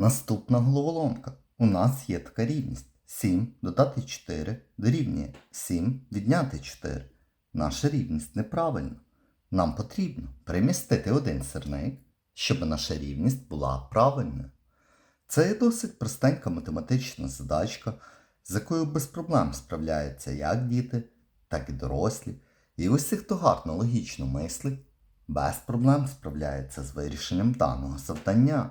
Наступна головоломка. У нас є така рівність. 7 додати 4 дорівнює 7 відняти 4. Наша рівність неправильна. Нам потрібно перемістити один сирник, щоб наша рівність була правильною. Це є досить простенька математична задачка, з якою без проблем справляються як діти, так і дорослі. І усі, хто гарно логічно мислить, без проблем справляється з вирішенням даного завдання.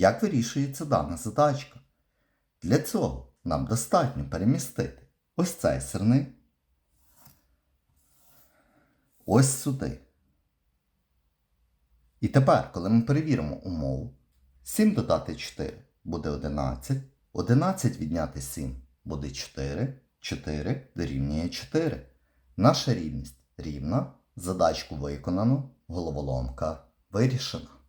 Як вирішується дана задачка? Для цього нам достатньо перемістити ось цей сирник ось сюди. І тепер, коли ми перевіримо умову, 7 додати 4 буде 11, 11 відняти 7 буде 4, 4 дорівнює 4. Наша рівність рівна, задачку виконано, головоломка вирішена.